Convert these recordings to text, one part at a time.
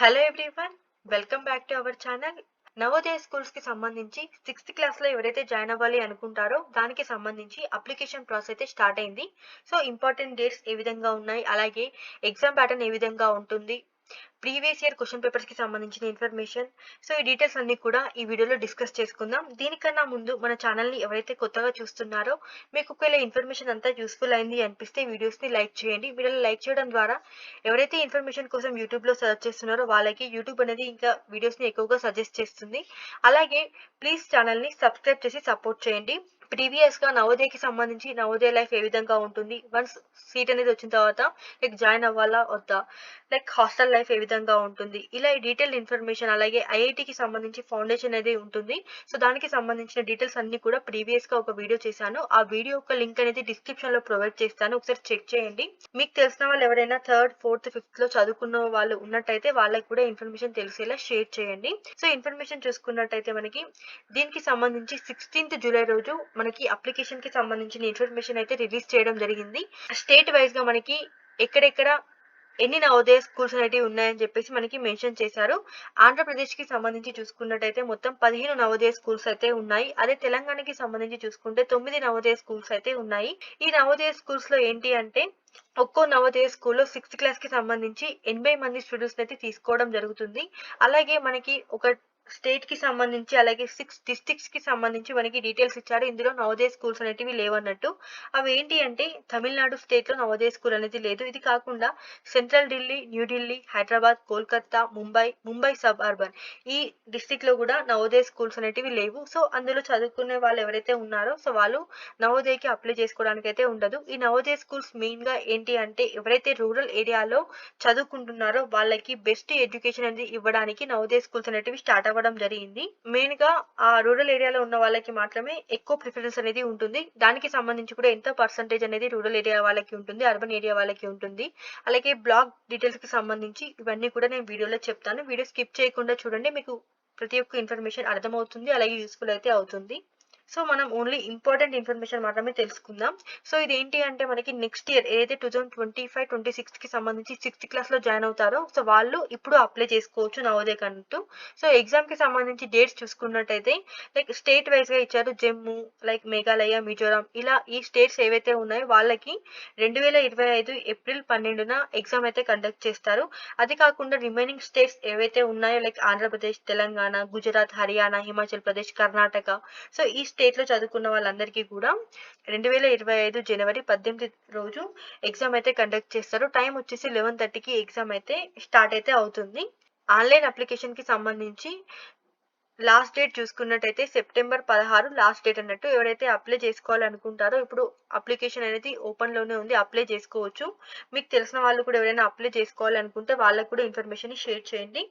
Hello everyone welcome back to our channel Navodaya స్కూల్స్కి సంబంధించి sixth క్లాస్లో ఎవరైతే జాయిన్ అవ్వాలి అనుకుంటారో దానికి సంబంధించి అప్లికేషన్ ప్రాసెస్ అయితే స్టార్ట్ అయింది. సో ఇంపార్టెంట్ డేట్స్ ఏ విధంగా ఉన్నాయి అలాగే ఎగ్జామ్ ప్యాటర్న్ ఏ విధంగా ఉంటుంది ప్రీవియస్ ఇయర్ క్వశ్చన్ పేపర్స్కి సంబంధించిన ఇన్ఫర్మేషన్. సో ఈ డీటెయిల్స్ అన్ని కూడా ఈ వీడియోలో డిస్కస్ చేసుకుందాం. దీనికన్నా ముందు మన ఛానల్ని ఎవరైతే కొత్తగా చూస్తున్నారో మీకు ఒకవేళ ఇన్ఫర్మేషన్ అంతా యూస్ఫుల్ అయింది అనిపిస్తే వీడియోస్ని లైక్ చేయండి. వీడియోలో లైక్ చేయడం ద్వారా ఎవరైతే ఇన్ఫర్మేషన్ కోసం యూట్యూబ్లో సర్చ్ చేస్తున్నారో వాళ్ళకి యూట్యూబ్ అనేది ఇంకా వీడియోస్ని ఎక్కువగా సజెస్ట్ చేస్తుంది. అలాగే ప్లీజ్ ఛానల్ని సబ్స్క్రైబ్ చేసి సపోర్ట్ చేయండి. ప్రీవియస్గా నవోదయకి సంబంధించి నవోదయ లైఫ్ ఏ విధంగా ఉంటుంది? వన్స్ సీట్ అనేది వచ్చిన తర్వాత లైక్ జాయిన్ అవ్వాలా? వద్దా? లైక్ హాస్టల్ లైఫ్ ఏ విధంగా ఉంటుంది? ఇలా డీటెయిల్ ఇన్ఫర్మేషన్ అలాగే ఐఐటికి సంబంధించి ఫౌండేషన్ అనేది ఉంటుంది. సో దానికి సంబంధించిన డీటెయిల్స్ అన్ని కూడా ప్రీవియస్గా ఒక వీడియో చేశాను. ఆ వీడియో యొక్క లింక్ అనేది డిస్క్రిప్షన్లో ప్రొవైడ్ చేస్తాను. ఒకసారి చెక్ చేయండి. మీకు తెలిసిన వాళ్ళు ఎవరైనా థర్డ్ ఫోర్త్ ఫిఫ్త్లో చదువుకున్న వాళ్ళు ఉన్నట్టయితే వాళ్ళకి కూడా ఇన్ఫర్మేషన్ తెలిసేలా షేర్ చేయండి. సో ఇన్ఫర్మేషన్ చూసుకున్నట్టయితే మనకి దీనికి సంబంధించి సిక్స్టీన్త్ జూలై రోజు మనకి అప్లికేషన్కి సంబంధించిన ఇన్ఫర్మేషన్ అయితే రిలీజ్ చేయడం జరిగింది. స్టేట్ వైజ్గా మనకి ఎక్కడెక్కడ ఎన్ని నవోదయ స్కూల్స్ అనేటివి ఉన్నాయని చెప్పేసి మనకి మెన్షన్ చేశారు. ఆంధ్రప్రదేశ్కి సంబంధించి చూసుకున్నట్టయితే మొత్తం పదిహేను నవోదయ స్కూల్స్ అయితే ఉన్నాయి. అదే తెలంగాణకి సంబంధించి చూసుకుంటే తొమ్మిది నవోదయ స్కూల్స్ అయితే ఉన్నాయి. ఈ నవోదయ స్కూల్స్లో ఏంటి అంటే ఒక్కో నవోదయ స్కూల్లో సిక్స్త్ క్లాస్కి సంబంధించి ఎనభై మంది స్టూడెంట్స్ అయితే తీసుకోవడం జరుగుతుంది. అలాగే మనకి ఒక స్టేట్కి సంబంధించి అలాగే సిక్స్ డిస్ట్రిక్ట్స్కి సంబంధించి మనకి డీటెయిల్స్ ఇచ్చారు. ఇందులో నవోదయ స్కూల్స్ అనేటివి లేవన్నట్టు. అవి ఏంటి అంటే తమిళనాడు స్టేట్లో నవోదయ స్కూల్ అనేది లేదు. ఇది కాకుండా central Delhi New Delhi Hyderabad Kolkata Mumbai Mumbai sub urban ఈ డిస్ట్రిక్ట్లో కూడా నవోదయ స్కూల్స్ అనేటివి లేవు. సో అందులో చదువుకునే వాళ్ళు ఎవరైతే ఉన్నారో సో వాళ్ళు నవోదయకి అప్లై చేసుకోవడానికి అయితే ఉండదు. ఈ నవోదయ స్కూల్స్ మెయిన్గా ఏంటి అంటే ఎవరైతే రూరల్ ఏరియాలో చదువుకుంటున్నారో వాళ్ళకి బెస్ట్ ఎడ్యుకేషన్ అనేది ఇవ్వడానికి నవోదయ స్కూల్స్ అనేటివి స్టార్ట్ అవ్వడం జరిగింది. మెయిన్గా ఆ రూరల్ ఏరియాలో ఉన్న వాళ్ళకి మాత్రమే ఎక్కువ ప్రిఫరెన్స్ అనేది ఉంటుంది. దానికి సంబంధించి కూడా ఎంత పర్సంటేజ్ అనేది రూరల్ ఏరియా వాళ్ళకి ఉంటుంది అర్బన్ ఏరియా వాళ్ళకి ఉంటుంది. అలాగే బ్లాగ్ డీటెయిల్స్కి సంబంధించి ఇవన్నీ కూడా నేను వీడియోలో చెప్తాను. వీడియో స్కిప్ చేయకుండా చూడండి. మీకు ప్రతి ఒక్క ఇన్ఫర్మేషన్ అర్థమవుతుంది. అలాగే యూస్ఫుల్ అయితే అవుతుంది. సో మనం ఓన్లీ ఇంపార్టెంట్ ఇన్ఫర్మేషన్ మాత్రమే తెలుసుకుందాం. సో ఇది ఏంటి అంటే మనకి నెక్స్ట్ ఇయర్ ఏదైతే two thousand twenty five twenty సిక్స్కి సంబంధించి సిక్స్త్ క్లాస్లో జాయిన్ అవుతారో సో వాళ్ళు ఇప్పుడు అప్లై చేసుకోవచ్చు నవోదయ కంటూ. సో ఎగ్జామ్కి సంబంధించి డేట్స్ చూసుకున్నట్టయితే లైక్ స్టేట్ వైజ్గా ఇచ్చారు జమ్మూ లైక్ మేఘాలయ మిజోరాం ఇలా ఈ స్టేట్స్ ఏవైతే ఉన్నాయో వాళ్ళకి రెండు వేల ఇరవై ఐదు ఏప్రిల్ పన్నెండున ఎగ్జామ్ అయితే కండక్ట్ చేస్తారు. అది కాకుండా రిమైనింగ్ స్టేట్స్ ఏవైతే ఉన్నాయో లైక్ ఆంధ్రప్రదేశ్ తెలంగాణ గుజరాత్ హర్యానా హిమాచల్ ప్రదేశ్ కర్ణాటక సో ఈ స్టేట్లో చదువుకున్న వాళ్ళందరికీ కూడా రెండు వేల ఇరవై ఐదు జనవరి పద్దెనిమిది రోజు ఎగ్జామ్ అయితే కండక్ట్ చేస్తారు. టైం వచ్చేసి లెవెన్ థర్టీకి ఎగ్జామ్ అయితే స్టార్ట్ అయితే అవుతుంది. ఆన్లైన్ అప్లికేషన్కి సంబంధించి లాస్ట్ డేట్ చూసుకున్నట్టయితే సెప్టెంబర్ పదహారు లాస్ట్ డేట్ అన్నట్టు ఎవరైతే అప్లై చేసుకోవాలనుకుంటారో ఇప్పుడు అప్లికేషన్ అనేది ఓపెన్లోనే ఉంది. అప్లై చేసుకోవచ్చు. మీకు తెలిసిన వాళ్ళు కూడా ఎవరైనా అప్లై చేసుకోవాలనుకుంటే వాళ్ళకు కూడా ఇన్ఫర్మేషన్ షేర్ చేయండి.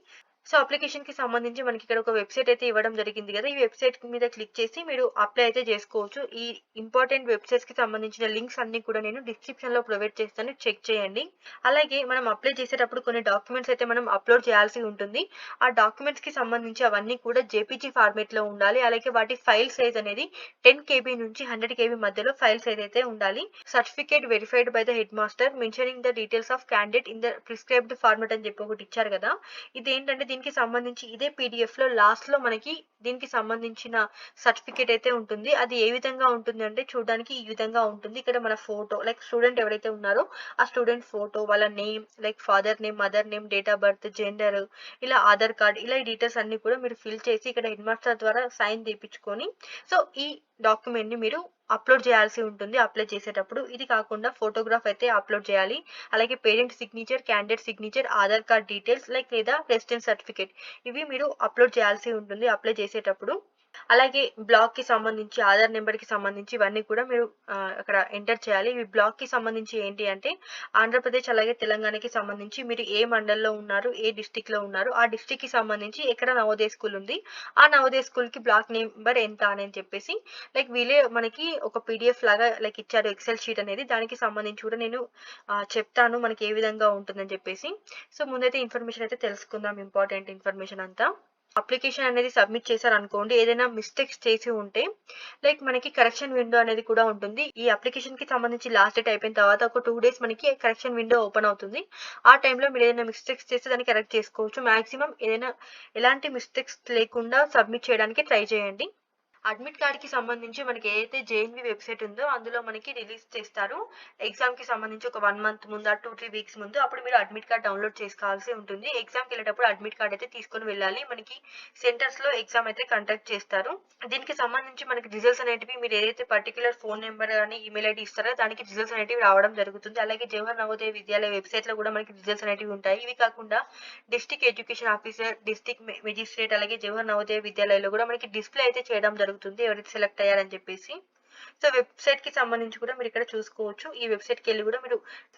సో అప్లికేషన్కి సంబంధించి మనకి ఇక్కడ ఒక వెబ్సైట్ అయితే ఇవ్వడం జరిగింది కదా. ఈ వెబ్సైట్ మీద క్లిక్ చేసి మీరు అప్లై అయితే చేసుకోవచ్చు. ఈ ఇంపార్టెంట్ వెబ్సైట్స్కి సంబంధించిన లింక్స్ అన్ని కూడా నేను డిస్క్రిప్షన్లో ప్రొవైడ్ చేస్తాను. చెక్ చేయండి. అలాగే మనం అప్లై చేసేటప్పుడు కొన్ని డాక్యుమెంట్స్ అయితే మనం అప్లోడ్ చేయాల్సి ఉంటుంది. ఆ డాక్యుమెంట్స్కి సంబంధించి అవన్నీ కూడా జేపీజీ ఫార్మేట్లో ఉండాలి. అలాగే వాటి ఫైల్ సైజ్ అనేది టెన్ కేబీ నుంచి హండ్రెడ్ కేబీ మధ్యలో ఫైల్ సైజ్ అయితే ఉండాలి. Certificate verified by the headmaster mentioning the details of candidate in the prescribed format అని చెప్పి ఒకటి ఇచ్చారు కదా. ఇది ఏంటంటే దీనికి సంబంధించి ఇదే పీడిఎఫ్లో లాస్ట్లో మనకి దీనికి సంబంధించిన సర్టిఫికేట్ అయితే ఉంటుంది. అది ఏ విధంగా ఉంటుంది అంటే చూడడానికి ఈ విధంగా ఉంటుంది. ఇక్కడ మన ఫోటో లైక్ స్టూడెంట్ ఎవరైతే ఉన్నారో ఆ స్టూడెంట్ ఫోటో వాళ్ళ name like father name mother name date of birth gender ఇలా ఆధార్ కార్డ్ ఇలా ఈ డీటెయిల్స్ అన్ని కూడా మీరు ఫిల్ చేసి ఇక్కడ హెడ్ మాస్టర్ ద్వారా సైన్ తీపించుకొని సో ఈ డాక్యుమెంట్ని మీరు అప్లోడ్ చేయాల్సి ఉంటుంది అప్లై చేసేటప్పుడు. ఇది కాకుండా ఫోటోగ్రాఫ్ అయితే అప్లోడ్ చేయాలి. అలాగే parent signature candidate signature Aadhaar card details like లేదా రెసిడెన్స్ సర్టిఫికేట్. ఇవి మీరు అప్లోడ్ చేయాల్సి ఉంటుంది అప్లై చేసేటప్పుడు. అలాగే బ్లాక్కి సంబంధించి ఆధార్ నెంబర్కి సంబంధించి ఇవన్నీ కూడా మీరు అక్కడ ఎంటర్ చేయాలి. ఇవి బ్లాక్కి సంబంధించి ఏంటి అంటే ఆంధ్రప్రదేశ్ అలాగే తెలంగాణకి సంబంధించి మీరు ఏ మండల్లో ఉన్నారు ఏ డిస్టిక్లో ఉన్నారు ఆ డిస్టిక్కి సంబంధించి ఎక్కడ నవోదయ స్కూల్ ఉంది ఆ నవోదయ స్కూల్కి బ్లాక్ నెంబర్ ఎంత అని చెప్పేసి లైక్ వీళ్ళే మనకి ఒక పీడిఎఫ్ లాగా లైక్ ఇచ్చారు ఎక్సెల్ షీట్ అనేది. దానికి సంబంధించి కూడా నేను చెప్తాను మనకి ఏ విధంగా ఉంటుందని చెప్పేసి. సో ముందైతే ఇన్ఫర్మేషన్ అయితే తెలుసుకుందాం ఇంపార్టెంట్ ఇన్ఫర్మేషన్ అంతా. అప్లికేషన్ అనేది సబ్మిట్ చేశారనుకోండి ఏదైనా మిస్టేక్స్ చేసి ఉంటే లైక్ మనకి కరెక్షన్ విండో అనేది కూడా ఉంటుంది. ఈ అప్లికేషన్కి సంబంధించి లాస్ట్ డేట్ అయిపోయిన తర్వాత ఒక టూ డేస్ మనకి కరెక్షన్ విండో ఓపెన్ అవుతుంది. ఆ టైంలో మీరు ఏదైనా మిస్టేక్స్ చేస్తే దాన్ని కరెక్ట్ చేసుకోవచ్చు. మాక్సిమం ఏదైనా ఎలాంటి మిస్టేక్స్ లేకుండా సబ్మిట్ చేయడానికి ట్రై చేయండి. అడ్మిట్ కార్డ్కి సంబంధించి మనకి ఏదైతే జేఎన్వి వెబ్సైట్ ఉందో అందులో మనకి రిలీజ్ చేస్తారు. ఎగ్జామ్కి సంబంధించి ఒక వన్ మంత్ ముందు టూ త్రీ వీక్స్ ముందు అప్పుడు మీరు అడ్మిట్ కార్డ్ డౌన్లోడ్ చేసుకోవాల్సి ఉంటుంది. ఎగ్జామ్కి వెళ్ళేటప్పుడు అడ్మిట్ కార్డ్ అయితే తీసుకొని వెళ్ళాలి. మనకి సెంటర్స్లో ఎగ్జామ్ అయితే కండక్ట్ చేస్తారు. దీనికి సంబంధించి మనకి రిజల్ట్స్ అనేటివి మీరు ఏదైతే పర్టికులర్ ఫోన్ నెంబర్ కానీ ఈమెయిల్ ఐడి ఇస్తారో దానికి రిజల్ట్స్ అనేటివి రావడం జరుగుతుంది. అలాగే జవహర్ నవోదయ విద్యాలయ వెబ్సైట్లో కూడా మనకి రిజల్ట్స్ అనేటివి ఉంటాయి. ఇవి కాకుండా district education officer district magistrate అలాగే జవహర్ నవోదయ విద్యాలయంలో కూడా మనకి డిస్ప్లే అయితే చేయడం జరుగుతుంది. ఎవరైతే సెలెక్ట్ అయ్యారని చెప్పేసి. సో వెబ్సైట్కి సంబంధించి కూడా మీరు ఇక్కడ చూసుకోవచ్చు. ఈ వెబ్సైట్కి వెళ్ళి కూడా మీరు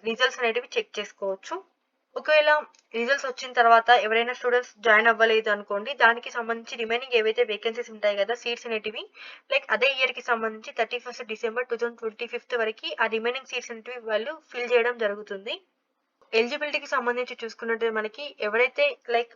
రిజల్ట్స్ అనేటివి చెక్ చేసుకోవచ్చు. ఒకవేళ రిజల్ట్స్ వచ్చిన తర్వాత ఎవరైనా స్టూడెంట్స్ జాయిన్ అవ్వలేదు అనుకోండి దానికి సంబంధించి రిమైనింగ్ ఏవైతే వేకెన్సీస్ ఉంటాయి కదా సీట్స్ అనేటివి లైక్ అదే ఇయర్కి సంబంధించి thirty first December two thousand twenty fifth వరకు ఆ రిమైనింగ్ సీట్స్ అనేటివి వాళ్ళు ఫిల్ చేయడం జరుగుతుంది. ఎలిజిబిలిటీకి సంబంధించి చూసుకున్నట్టు మనకి ఎవరైతే లైక్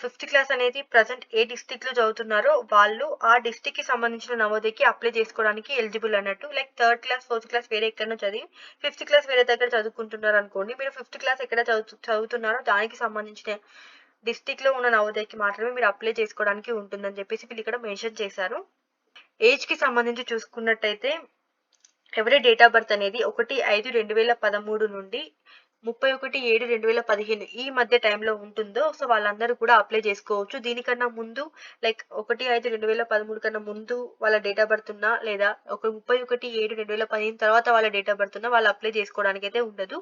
ఫిఫ్త్ క్లాస్ అనేది ప్రజెంట్ ఏ డిస్టిక్లో చదువుతున్నారో వాళ్ళు ఆ డిస్ట్రిక్ట్కి సంబంధించిన నవోదయకి అప్లై చేసుకోవడానికి ఎలిజిబుల్ అన్నట్టు. Like third class fourth class వేరే ఎక్కడో చదివి ఫిఫ్త్ క్లాస్ వేరే దగ్గర చదువుకుంటున్నారు అనుకోండి మీరు ఫిఫ్త్ క్లాస్ ఎక్కడ చదువు చదువుతున్నారో దానికి సంబంధించిన డిస్టిక్లో ఉన్న నవోదయకి మాత్రమే మీరు అప్లై చేసుకోవడానికి ఉంటుందని చెప్పేసి వీళ్ళు ఇక్కడ మెన్షన్ చేశారు. ఏజ్కి సంబంధించి చూసుకున్నట్టయితే ఎవరి డేట్ ఆఫ్ బర్త్ అనేది ఒకటి ఐదు రెండు వేల పదమూడు నుండి ముప్పై ఒకటి ఏడు రెండు వేల పదిహేను ఈ మధ్య టైంలో ఉంటుందో సో వాళ్ళందరూ కూడా అప్లై చేసుకోవచ్చు. దీనికన్నా ముందు లైక్ ఒకటి ఐదు రెండు వేల పదమూడు కన్నా ముందు వాళ్ళ డేట్ ఆఫ్ బర్త్ ఉన్నా లేదా ఒక ముప్పై ఒకటి ఏడు రెండు వేల పదిహేను తర్వాత వాళ్ళ డేట్ ఆఫ్ బర్త్ ఉన్నా వాళ్ళు అప్లై చేసుకోవడానికి అయితే ఉండదు.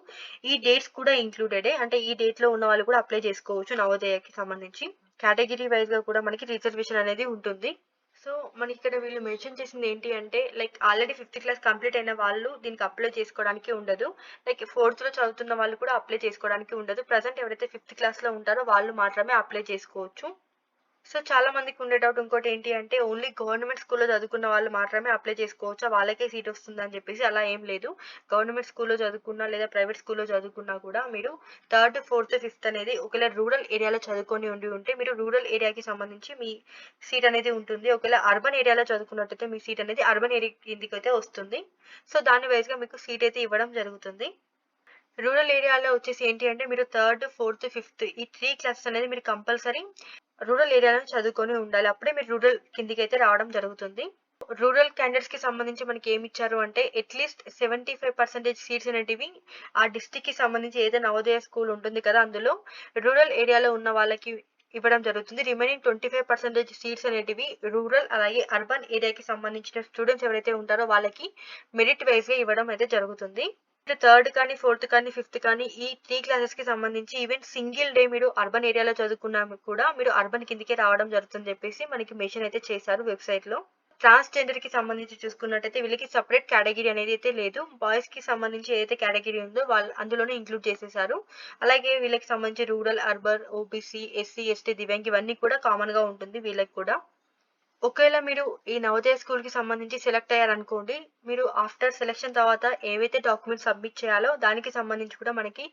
ఈ డేట్స్ కూడా ఇంక్లూడెడే అంటే ఈ డేట్లో ఉన్న వాళ్ళు కూడా అప్లై చేసుకోవచ్చు నవోదయకి సంబంధించి. కేటగిరీ వైజ్గా కూడా మనకి రిజర్వేషన్ అనేది ఉంటుంది. సో మనకి ఇక్కడ వీళ్ళు మెన్షన్ చేసింది ఏంటి అంటే like already fifth class complete అయిన వాళ్ళు దీనికి అప్లై చేసుకోవడానికి ఉండదు. లైక్ ఫోర్త్లో చదువుతున్న వాళ్ళు కూడా అప్లై చేసుకోవడానికి ఉండదు. ప్రజెంట్ ఎవరైతే ఫిఫ్త్ క్లాస్లో ఉంటారో వాళ్ళు మాత్రమే అప్లై చేసుకోవచ్చు. సో చాలా మందికి ఉండే డౌట్ ఇంకోటి ఏంటి అంటే ఓన్లీ గవర్నమెంట్ స్కూల్లో చదువుకున్న వాళ్ళు మాత్రమే అప్లై చేసుకోవచ్చు? వాళ్ళకే సీట్ వస్తుంది అని చెప్పేసి అలా ఏం లేదు. గవర్నమెంట్ స్కూల్లో చదువుకున్నా లేదా ప్రైవేట్ స్కూల్లో చదువుకున్నా కూడా మీరు థర్డ్ ఫోర్త్ ఫిఫ్త్ అనేది ఒకవేళ రూరల్ ఏరియాలో చదువుకొని ఉండి ఉంటే మీరు రూరల్ ఏరియాకి సంబంధించి మీ సీట్ అనేది ఉంటుంది. ఒకవేళ అర్బన్ ఏరియాలో చదువుకున్నట్టయితే మీ సీట్ అనేది అర్బన్ ఏరియా కిందికి అయితే వస్తుంది. సో దాని వైజ్గా మీకు సీట్ అయితే ఇవ్వడం జరుగుతుంది. రూరల్ ఏరియాలో వచ్చేసి ఏంటి అంటే మీరు థర్డ్ ఫోర్త్ ఫిఫ్త్ ఈ త్రీ క్లాసెస్ అనేది మీరు కంపల్సరీ రూరల్ ఏరియాలో చదువుకొని ఉండాలి. అప్పుడే మీరు రూరల్ కిందికి అయితే రావడం జరుగుతుంది. రూరల్ క్యాండిడేట్స్కి సంబంధించి మనకి ఏమి ఇచ్చారు అంటే at least seventy five percentage seats అనేటివి ఆ డిస్టిక్కి సంబంధించి ఏదైనా నవోదయ స్కూల్ ఉంటుంది కదా అందులో రూరల్ ఏరియాలో ఉన్న వాళ్ళకి ఇవ్వడం జరుగుతుంది. Remaining twenty five percentage seats అనేటివి రూరల్ అలాగే అర్బన్ ఏరియాకి సంబంధించిన స్టూడెంట్స్ ఎవరైతే ఉంటారో వాళ్ళకి మెరిట్ వైజ్గా ఇవ్వడం అయితే జరుగుతుంది. థర్డ్ కానీ ఫోర్త్ కానీ ఫిఫ్త్ కానీ ఈ త్రీ క్లాసెస్కి సంబంధించి ఈవెన్ సింగిల్ డే మీరు అర్బన్ ఏరియాలో చదువుకున్నా కూడా మీరు అర్బన్ కిందకే రావడం జరుగుతుంది చెప్పేసి మనకి మెన్షన్ అయితే చేశారు వెబ్సైట్లో ట్రాన్స్జెండర్కి సంబంధించి చూసుకున్నట్టయితే వీళ్ళకి సపరేట్ కేటగిరీ అనేది అయితే లేదు. బాయ్స్కి సంబంధించి ఏదైతే కేటగిరీ ఉందో వాళ్ళు అందులోనే ఇంక్లూడ్ చేసేసారు. అలాగే వీళ్ళకి సంబంధించి rural urban OBC SC ST Divyang ఇవన్నీ కూడా కామన్గా ఉంటుంది వీళ్ళకి కూడా. ఒకవేళ మీరు ఈ నవోదయ స్కూల్కి సంబంధించి సెలెక్ట్ అయ్యారనుకోండి మీరు ఆఫ్టర్ సెలెక్షన్ తర్వాత ఏవైతే డాక్యుమెంట్స్ సబ్మిట్ చేయాలో దానికి సంబంధించి కూడా మనకి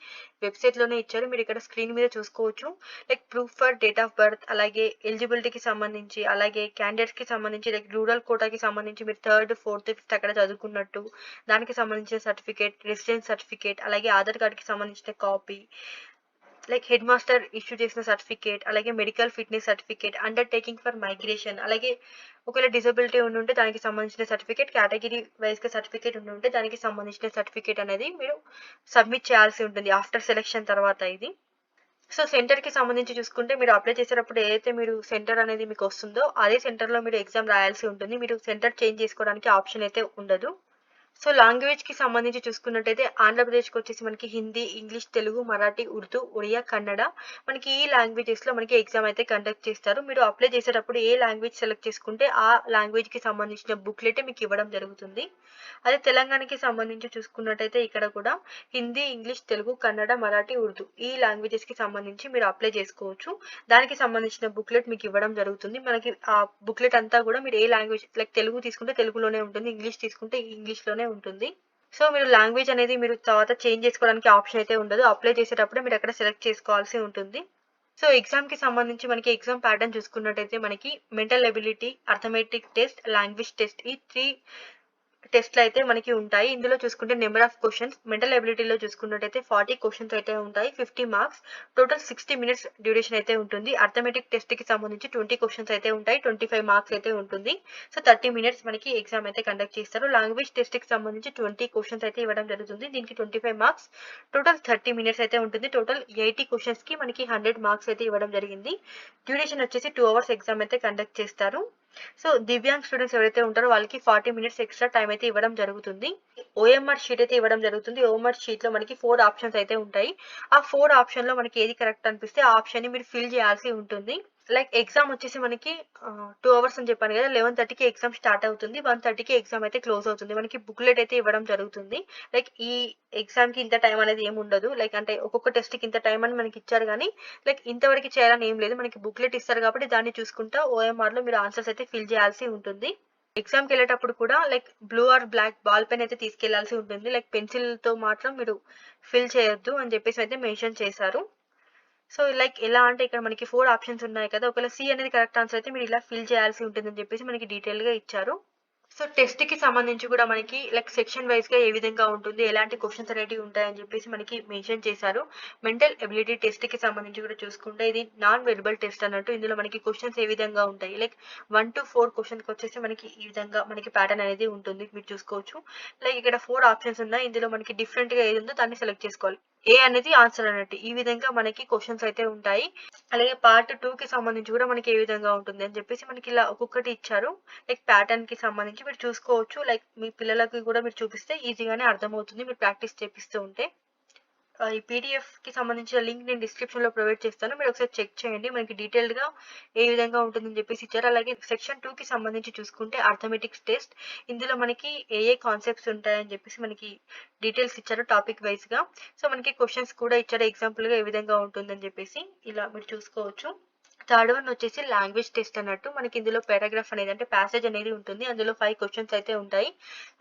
వెబ్సైట్లోనే ఇచ్చారు. మీరు ఇక్కడ స్క్రీన్ మీద చూసుకోవచ్చు. Like proof for date of birth అలాగే ఎలిజిబిలిటీకి సంబంధించి అలాగే క్యాండిడేట్స్కి సంబంధించి లైక్ రూరల్ కోటాకి సంబంధించి మీరు థర్డ్ ఫోర్త్ ఫిఫ్త్ అక్కడ చదువుకున్నట్టు దానికి సంబంధించిన సర్టిఫికేట్ రెసిడెన్స్ సర్టిఫికేట్ అలాగే ఆధార్ కార్డ్కి సంబంధించిన copy like headmaster issue చేసిన సర్టిఫికేట్ అలాగే medical fitness certificate undertaking for migration అలాగే ఒకవేళ డిసబిలిటీ ఉండి ఉంటే దానికి సంబంధించిన సర్టిఫికేట్ కేటగిరీ వైజ్గా సర్టిఫికేట్ ఉండుంటే ఉంటే దానికి సంబంధించిన సర్టిఫికేట్ అనేది మీరు సబ్మిట్ చేయాల్సి ఉంటుంది ఆఫ్టర్ సెలెక్షన్ తర్వాత ఇది. సో సెంటర్కి సంబంధించి చూసుకుంటే మీరు అప్లై చేసేటప్పుడు ఏదైతే మీరు సెంటర్ అనేది మీకు వస్తుందో అదే సెంటర్లో మీరు ఎగ్జామ్ రాయాల్సి ఉంటుంది. మీరు సెంటర్ చేంజ్ చేసుకోవడానికి ఆప్షన్ అయితే ఉండదు. సో లాంగ్వేజ్కి సంబంధించి చూసుకున్నట్టయితే ఆంధ్రప్రదేశ్కి వచ్చేసి మనకి హిందీ ఇంగ్లీష్ తెలుగు మరాఠీ ఉర్దూ ఒడియా కన్నడ మనకి ఈ లాంగ్వేజెస్లో మనకి ఎగ్జామ్ అయితే కండక్ట్ చేస్తారు. మీరు అప్లై చేసేటప్పుడు ఏ లాంగ్వేజ్ సెలెక్ట్ చేసుకుంటే ఆ లాంగ్వేజ్కి సంబంధించిన బుక్లెట్ మీకు ఇవ్వడం జరుగుతుంది. అదే తెలంగాణకి సంబంధించి చూసుకున్నట్టయితే ఇక్కడ కూడా హిందీ ఇంగ్లీష్ తెలుగు కన్నడ మరాఠీ ఉర్దూ ఈ లాంగ్వేజెస్కి సంబంధించి మీరు అప్లై చేసుకోవచ్చు. దానికి సంబంధించిన బుక్లెట్ మీకు ఇవ్వడం జరుగుతుంది. మనకి ఆ బుక్లెట్ అంతా కూడా మీరు ఏ లాంగ్వేజ్ లైక్ తెలుగు తీసుకుంటే తెలుగులోనే ఉంటుంది ఇంగ్లీష్ తీసుకుంటే ఇంగ్లీష్లోనే ఉంటుంది. సో మీరు లాంగ్వేజ్ అనేది మీరు తర్వాత చేంజ్ చేసుకోవడానికి ఆప్షన్ అయితే ఉండదు. అప్లై చేసేటప్పుడు మీరు అక్కడ సెలెక్ట్ చేసుకోవాల్సి ఉంటుంది. సో ఎగ్జామ్‌కి సంబంధించి మనకి ఎగ్జామ్ ప్యాటర్న్ చూసుకున్నట్టయితే మనకి mental ability, arithmetic test, language test ఈ త్రీ టెస్ట్లు అయితే మనకి ఉంటాయి. ఇందులో చూసుకుంటే నెంబర్ ఆఫ్ క్వశ్చన్స్ మెంటల్ ఎబిలిటీలో చూసుకున్నట్టయితే ఫార్టీ క్వశ్చన్స్ అయితే ఉంటాయి. 50 మార్క్స్. టోటల్ 60 మినిట్స్ డ్యూరేషన్ అయితే ఉంటుంది. అర్థమెటిక్ టెస్ట్‌కి సంబంధించి ట్వంటీ క్వశ్చన్స్ అయితే ఉంటాయి. 25 మార్క్స్ అయితే ఉంటుంది. సో 30 మినిట్స్ మనకి ఎగ్జామ్ అయితే కండక్ట్ చేస్తారు. లాంగ్వేజ్ టెస్ట్కి సంబంధించి ట్వంటీ క్వశ్చన్స్ అయితే ఇవ్వడం జరుగుతుంది. దీనికి 25 మార్క్స్. టోటల్ 30 మినిట్స్ అయితే ఉంటుంది. టోటల్ 80 క్వెషన్స్‌కి మనకి 100 మార్క్స్ అయితే ఇవ్వడం జరిగింది. డ్యూరేషన్ వచ్చేసి టూ అవర్స్ ఎగ్జామ్ అయితే కండక్ట్ చేస్తారు. సో దివ్యాంగ్ స్టూడెంట్స్ ఎవరైతే ఉంటారో వాళ్ళకి 40 మినిట్స్ ఎక్స్‌ట్రా టైం అయితే ఇవ్వడం జరుగుతుంది. ఓఎంఆర్ షీట్ అయితే ఇవ్వడం జరుగుతుంది. ఓఎంఆర్ షీట్లో మనకి ఫోర్ ఆప్షన్స్ అయితే ఉంటాయి. ఆ ఫోర్ ఆప్షన్లో మనకి ఏది కరెక్ట్ అనిపిస్తే ఆ ఆప్షన్‌ని మీరు ఫిల్ చేయాల్సి ఉంటుంది. లైక్ ఎగ్జామ్ వచ్చేసి మనకి టూ అవర్స్ అని చెప్పాను కదా! 11:30కి ఎగ్జామ్ స్టార్ట్ అవుతుంది. 1:30కి ఎగ్జామ్ అయితే క్లోజ్ అవుతుంది. మనకి బుక్లెట్ అయితే ఇవ్వడం జరుగుతుంది. లైక్ ఈ ఎగ్జామ్‌కి ఇంత టైం అనేది ఏమి ఉండదు. లైక్ అంటే ఒక్కొక్క టెస్ట్‌కి ఇంత టైం అని మనకి ఇచ్చారు కానీ లైక్ ఇంతవరకు చేయాలని ఏం లేదు. మనకి బుక్లెట్ ఇస్తారు కాబట్టి దాన్ని చూసుకుంటా ఓఎంఆర్‌లో మీరు ఆన్సర్స్ అయితే ఫిల్ చేయాల్సి ఉంటుంది. ఎగ్జామ్కి వెళ్ళేటప్పుడు కూడా like blue or black ball pen అయితే తీసుకెళ్ళాల్సి ఉంటుంది. లైక్ పెన్సిల్‌తో మాత్రం మీరు ఫిల్ చేయొద్దు అని చెప్పేసి అయితే మెన్షన్ చేశారు. సో లైక్ ఎలా అంటే ఇక్కడ మనకి ఫోర్ ఆప్షన్స్ ఉన్నాయి కదా! ఒకవేళ సి అనేది కరెక్ట్ ఆన్సర్ అయితే మీరు ఇలా ఫిల్ చేయాల్సి ఉంటుందని చెప్పేసి మనకి డీటెయిల్‌గా ఇచ్చారు. సో టెస్ట్కి సంబంధించి కూడా మనకి లైక్ సెక్షన్ వైస్‌గా ఏ విధంగా ఉంటుంది, ఎలాంటి క్వశ్చన్స్ అనేటివి ఉంటాయని చెప్పేసి మనకి మెన్షన్ చేశారు. మెంటల్ ఎబిలిటీ టెస్ట్కి సంబంధించి కూడా చూసుకుంటే ఇది నాన్ వెర్బల్ టెస్ట్ అన్నట్టు. ఇందులో మనకి క్వశ్చన్స్ ఏ విధంగా ఉంటాయి. లైక్ 1-4 క్వెషన్స్‌కి వచ్చేసి మనకి ఈ విధంగా మనకి ప్యాటర్న్ అనేది ఉంటుంది. మీరు చూసుకోవచ్చు. లైక్ ఇక్కడ ఫోర్ ఆప్షన్స్ ఉన్నాయి. ఇందులో మనకి డిఫరెంట్‌గా ఏది ఉందో దాన్ని సెలెక్ట్ చేసుకోవాలి. ఏ అనేది ఆన్సర్ అన్నట్టు. ఈ విధంగా మనకి క్వశ్చన్స్ అయితే ఉంటాయి. అలాగే పార్ట్ టూ కి సంబంధించి కూడా మనకి ఏ విధంగా ఉంటుంది అని చెప్పేసి మనకి ఇలా ఒక్కొక్కటి ఇచ్చారు. లైక్ ప్యాటర్న్‌కి సంబంధించి మీరు చూసుకోవచ్చు. లైక్ మీ పిల్లలకి కూడా మీరు చూపిస్తే ఈజీగానే అర్థమవుతుంది. మీరు ప్రాక్టీస్ చేపిస్తూ ఉంటే. ఈ ఈ పీడీఎఫ్‌కి సంబంధించిన లింక్ నేను డిస్క్రిప్షన్‌లో ప్రొవైడ్ చేస్తాను. మీరు ఒకసారి చెక్ చేయండి. మనకి డీటెయిల్డ్‌గా ఏ విధంగా ఉంటుందని చెప్పేసి ఇచ్చారు. అలాగే సెక్షన్ 2కి సంబంధించి చూసుకుంటే అర్థమెటిక్స్ టెస్ట్. ఇందులో మనకి ఏ ఏ కాన్సెప్ట్స్ ఉంటాయని చెప్పేసి మనకి డీటెయిల్స్ ఇచ్చారు టాపిక్ వైస్‌గా. సో మనకి క్వశ్చన్స్ కూడా ఇచ్చారు. ఎగ్జాంపుల్‌గా ఏ విధంగా ఉంటుందని చెప్పేసి ఇలా మీరు చూసుకోవచ్చు. థర్డ్ వన్ వచ్చేసి లాంగ్వేజ్ టెస్ట్ అన్నట్టు. మనకి ఇందులో పారాగ్రాఫ్ అనేది అంటే ప్యాసేజ్ అనేది ఉంటుంది. అందులో ఫైవ్ క్వశ్చన్స్ అయితే ఉంటాయి.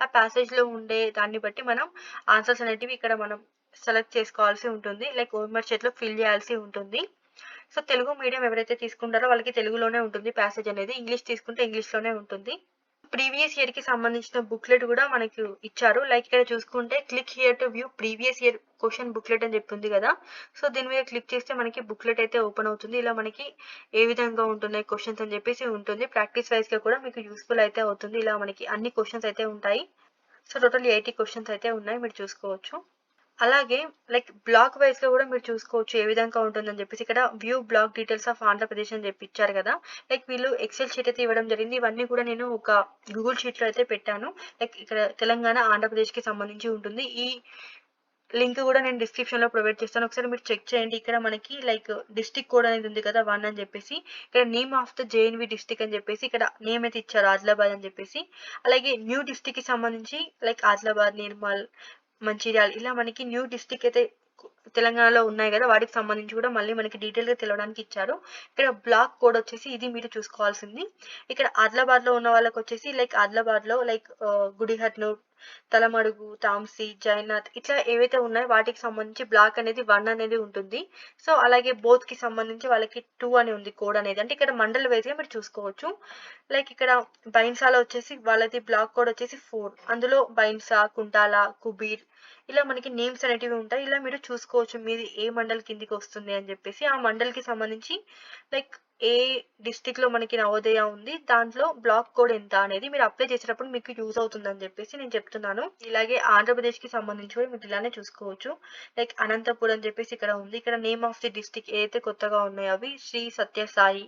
ఆ ప్యాసేజ్‌లో ఉండే దాన్ని బట్టి మనం ఆన్సర్స్ అనేటివి ఇక్కడ మనం సెలెక్ట్ చేసుకోవాల్సి ఉంటుంది. లైక్ ఓఎంఆర్ షీట్‌లో ఫిల్ చేయాల్సి ఉంటుంది. సో తెలుగు మీడియం ఎవరైతే తీసుకుంటారో వాళ్ళకి తెలుగులోనే ఉంటుంది ప్యాసేజ్ అనేది. ఇంగ్లీష్ తీసుకుంటే ఇంగ్లీష్‌లోనే ఉంటుంది. ప్రీవియస్ ఇయర్‌కి సంబంధించిన బుక్లెట్ కూడా మనకు ఇచ్చారు. లైక్ ఇక్కడ చూసుకుంటే click here to view previous year question booklet అని చెప్పింది కదా! సో దీని మీద క్లిక్ చేస్తే మనకి బుక్లెట్ అయితే ఓపెన్ అవుతుంది. ఇలా మనకి ఏ విధంగా ఉంటున్నాయి క్వశ్చన్స్ అని చెప్పేసి ఉంటుంది. ప్రాక్టీస్ వైస్‌గా కూడా మీకు యూస్ఫుల్ అయితే అవుతుంది. ఇలా మనకి అన్ని క్వశ్చన్స్ అయితే ఉంటాయి. సో టోటల్ ఎయిటీ క్వశ్చన్స్ అయితే ఉన్నాయి. మీరు చూసుకోవచ్చు. అలాగే లైక్ బ్లాక్ వైస్‌గా కూడా మీరు చూసుకోవచ్చు. ఏ విధంగా ఉంటుందని చెప్పేసి ఇక్కడ view block details of Andhra Pradesh అని చెప్పి ఇచ్చారు కదా! లైక్ వీళ్ళు ఎక్సెల్ షీట్ అయితే ఇవ్వడం జరిగింది. ఇవన్నీ కూడా నేను ఒక గూగుల్ షీట్‌లో అయితే పెట్టాను. లైక్ ఇక్కడ తెలంగాణ, ఆంధ్రప్రదేశ్కి సంబంధించి ఉంటుంది. ఈ లింక్ కూడా నేను డిస్క్రిప్షన్లో ప్రొవైడ్ చేస్తాను. ఒకసారి మీరు చెక్ చేయండి. ఇక్కడ మనకి లైక్ డిస్టిక్ కోడ్ అనేది ఉంది కదా! వన్ అని చెప్పేసి. ఇక్కడ name of the JNV district అని చెప్పేసి ఇక్కడ నేమ్ అయితే ఇచ్చారు ఆదిలాబాద్ అని చెప్పేసి. అలాగే న్యూ డిస్టిక్కి సంబంధించి లైక్ ఆదిలాబాద్, నిర్మల్, మంచిర్యాల. ఇలా మనకి న్యూ డిస్టిక్ అయితే తెలంగాణలో ఉన్నాయి కదా! వాటికి సంబంధించి కూడా మళ్ళీ మనకి డీటెయిల్‌గా తెలవడానికి ఇచ్చారు. ఇక్కడ బ్లాక్ కోడ్ వచ్చేసి ఇది మీరు చూసుకోవాల్సింది. ఇక్కడ ఆదిలాబాద్‌లో ఉన్న వాళ్ళకి వచ్చేసి లైక్ ఆదిలాబాద్‌లో లైక్ ఆహ్, గుడిహట్నూర్, తలమడుగు, తాంసీ, జైనాథ్ ఇట్లా ఏవైతే ఉన్నాయో వాటికి సంబంధించి బ్లాక్ అనేది వన్ అనేది ఉంటుంది. సో అలాగే బోత్‌కి సంబంధించి వాళ్ళకి టూ అని ఉంది కోడ్ అనేది. అంటే ఇక్కడ మండల్ వైస్‌గా మీరు చూసుకోవచ్చు. లైక్ ఇక్కడ బైన్సాలో వచ్చేసి వాళ్ళది బ్లాక్ కోడ్ వచ్చేసి ఫోర్ అందులో బైన్సా, కుంటాల, కుబీర్ ఇలా మనకి నేమ్స్ అనేటివి ఉంటాయి. ఇలా మీరు చూసుకోవచ్చు. మీది ఏ మండల్ కిందికి వస్తుంది అని చెప్పేసి. ఆ మండల్‌కి సంబంధించి లైక్ ఏ డిస్ట్రిక్ట్‌లో మనకి నవోదయ ఉంది. దాంట్లో బ్లాక్ కోడ్ ఎంత అనేది మీరు అప్లై చేసేటప్పుడు మీకు యూజ్ అవుతుందని చెప్పేసి నేను చెప్తున్నాను. ఇలాగే ఆంధ్రప్రదేశ్‌కి సంబంధించి కూడా మీరు ఇలానే చూసుకోవచ్చు. లైక్ అనంతపురం అని చెప్పేసి ఇక్కడ ఉంది. ఇక్కడ నేమ్ ఆఫ్ ది డిస్టిక్ ఏదైతే కొత్తగా ఉన్నాయో అవి శ్రీ సత్యసాయి,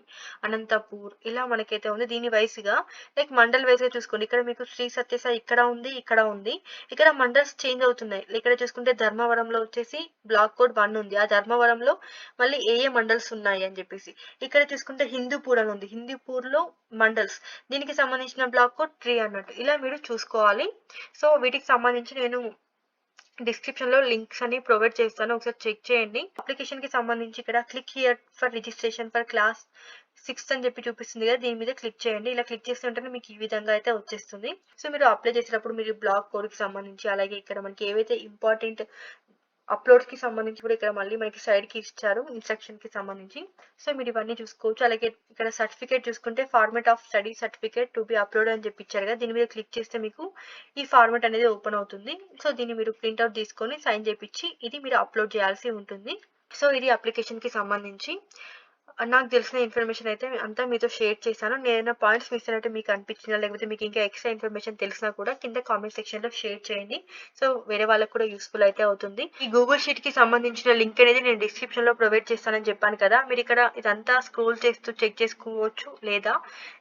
అనంతపూర్ ఇలా మనకైతే ఉంది. దీని వైస్‌గా లైక్ మండల్ వైస్‌గా చూసుకోండి. ఇక్కడ మీకు శ్రీ సత్యసాయి ఇక్కడ ఉంది, ఇక్కడ ఉంది. ఇక్కడ మండల్స్ చేంజ్ అవుతున్నాయి. ఇక్కడ చూసుకుంటే ధర్మవరంలో వచ్చేసి బ్లాక్ కోడ్ వన్ ఉంది. ఆ ధర్మవరంలో మళ్ళీ ఏ ఏ మండల్స్ ఉన్నాయి అని చెప్పేసి. ఇక్కడ హిందూ హిందూపూర్ అని ఉంది. హిందూపూర్‌లో మండల్స్ దీనికి సంబంధించిన బ్లాక్ కోడ్ త్రీ అన్నట్టు. ఇలా మీరు చూసుకోవాలి. సో వీటికి సంబంధించి నేను డిస్క్రిప్షన్‌లో లింక్స్ అన్ని ప్రొవైడ్ చేస్తాను. ఒకసారి చెక్ చేయండి. అప్లికేషన్‌కి సంబంధించి ఇక్కడ click here for registration for class sixth అని చెప్పి చూపిస్తుంది కదా! దీని మీద క్లిక్ చేయండి. ఇలా క్లిక్ చేసి ఉంటేనే మీకు ఈ విధంగా అయితే వచ్చేస్తుంది. సో మీరు అప్లై చేసేటప్పుడు మీరు బ్లాక్ కోడ్‌కి సంబంధించి అలాగే ఇక్కడ మనకి ఏవైతే ఇంపార్టెంట్ అప్లోడ్కి సంబంధించి కూడా ఇక్కడ మళ్ళీ మనకి సైడ్కి ఇచ్చారు ఇన్స్ట్రక్షన్కి సంబంధించి. సో, మీరు ఇవన్నీ చూసుకోవచ్చు. అలాగే ఇక్కడ సర్టిఫికేట్ చూసుకుంటే format of study certificate to be upload అని చెప్పి ఇచ్చారు కదా! దీని మీద క్లిక్ చేస్తే మీకు ఈ ఫార్మేట్ అనేది ఓపెన్ అవుతుంది. సో, దీన్ని మీరు ప్రింట్ తీసుకొని సైన్ చేపిచ్చి ఇది మీరు అప్‌లోడ్ చేయాల్సి ఉంటుంది. సో, ఇది అప్లికేషన్కి సంబంధించి నాకు తెలిసిన ఇన్ఫర్మేషన్ అయితే అంతా మీతో షేర్ చేశాను. నేను పాయింట్స్ మిస్ అయినట్టు మీకు అనిపించినా లేకపోతే మీకు ఇంకా ఎక్స్‌ట్రా ఇన్ఫర్మేషన్ తెలిసినా కూడా కింద కామెంట్ సెక్షన్‌లో షేర్ చేయండి. సో, వేరే వాళ్ళకి కూడా యూస్ఫుల్ అయితే అవుతుంది. ఈ గూగుల్ షీట్‌కి సంబంధించిన లింక్ అనేది నేను డిస్క్రిప్షన్‌లో ప్రొవైడ్ చేస్తానని చెప్పాను కదా! మీరు ఇక్కడ ఇదంతా స్క్రోల్ చేస్తూ చెక్ చేసుకోవచ్చు. లేదా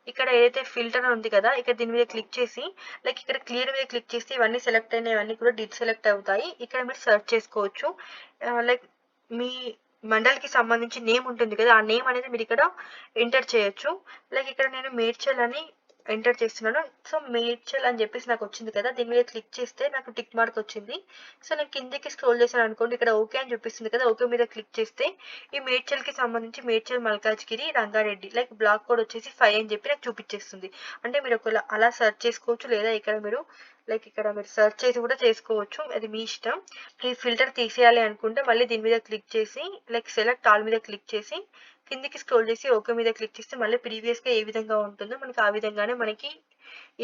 ఇక్కడ ఏదైతే ఫిల్టర్ అని ఉంది కదా! ఇక్కడ దీని మీద క్లిక్ చేసి లైక్ ఇక్కడ క్లియర్ మీద క్లిక్ చేసి ఇవన్నీ సెలెక్ట్ అయినవన్నీ కూడా డిసెలెక్ట్ అవుతాయి. ఇక్కడ మీరు సెర్చ్ చేసుకోవచ్చు. లైక్ మీ మండల్‌కి సంబంధించి నేమ్ ఉంటుంది కదా! ఆ నేమ్ అనేది మీరు ఇక్కడ ఎంటర్ చేయొచ్చు. లైక్ ఇక్కడ నేను మేడ్చల్ అని ఎంటర్ చేస్తున్నాను. సో, మేడ్చల్ అని చెప్పేసి నాకు వచ్చింది కదా! దీని మీద క్లిక్ చేస్తే నాకు టిక్ మార్క్ వచ్చింది. సో, నేను కిందికి స్క్రోల్ చేశాననుకోండి ఇక్కడ ఓకే అని చూపిస్తుంది కదా! ఓకే మీద క్లిక్ చేస్తే ఈ మేడ్చల్‌కి సంబంధించి Medchal Malkajgiri Rangareddy like block code వచ్చేసి ఫైవ్ అని చెప్పి నాకు చూపించేస్తుంది అంటే మీరు ఒకవేళ అలా సెర్చ్ చేసుకోవచ్చు. లేదా ఇక్కడ మీరు లైక్ ఇక్కడ మీరు సెర్చ్ చేసి కూడా చేసుకోవచ్చు. అది మీ ఇష్టం. ఈ ఫిల్టర్ తీసేయాలి అనుకుంటే మళ్ళీ దీని మీద క్లిక్ చేసి లైక్ సెలెక్ట్ ఆల్ మీద క్లిక్ చేసి కిందకి స్క్రోల్ చేసి ఓకే మీద క్లిక్ చేస్తే మళ్ళీ ప్రీవియస్‌గా ఏ విధంగా ఉంటుందో మనకి ఆ విధంగానే మనకి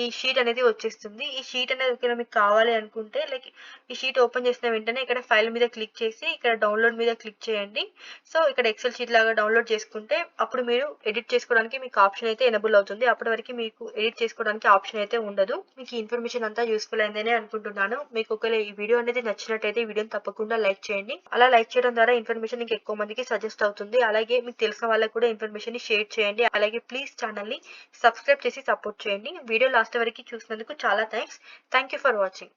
ఈ షీట్ అనేది వచ్చేస్తుంది. ఈ షీట్ అనేది ఒకవేళ మీకు కావాలి అనుకుంటే లైక్ ఈ షీట్ ఓపెన్ చేసిన వెంటనే ఇక్కడ ఫైల్ మీద క్లిక్ చేసి ఇక్కడ డౌన్‌లోడ్ మీద క్లిక్ చేయండి. సో, ఇక్కడ ఎక్సెల్ షీట్ లాగా డౌన్‌లోడ్ చేసుకుంటే అప్పుడు మీరు ఎడిట్ చేసుకోవడానికి మీకు ఆప్షన్ అయితే ఎనబుల్ అవుతుంది. అప్పటి వరకు మీకు ఎడిట్ చేసుకోవడానికి ఆప్షన్ అయితే ఉండదు. మీకు ఇన్ఫర్మేషన్ అంతా యూస్ఫుల్ అయిందనే అనుకుంటున్నాను. మీకు ఒకవేళ ఈ వీడియో అనేది నచ్చినట్టయితే ఈ వీడియోని తప్పకుండా లైక్ చేయండి. అలా లైక్ చేయడం ద్వారా ఇన్ఫర్మేషన్ ఇంకా ఎక్కువ మందికి సజెస్ట్ అవుతుంది. అలాగే మీకు తెలిసిన వాళ్ళకి కూడా ఇన్ఫర్మేషన్ షేర్ చేయండి. అలాగే ప్లీజ్ ఛానెల్‌ని సబ్స్క్రైబ్ చేసి సపోర్ట్ చేయండి. వీడియో లాస్ట్ వరకు చూసినందుకు చాలా thanks thank you for watching.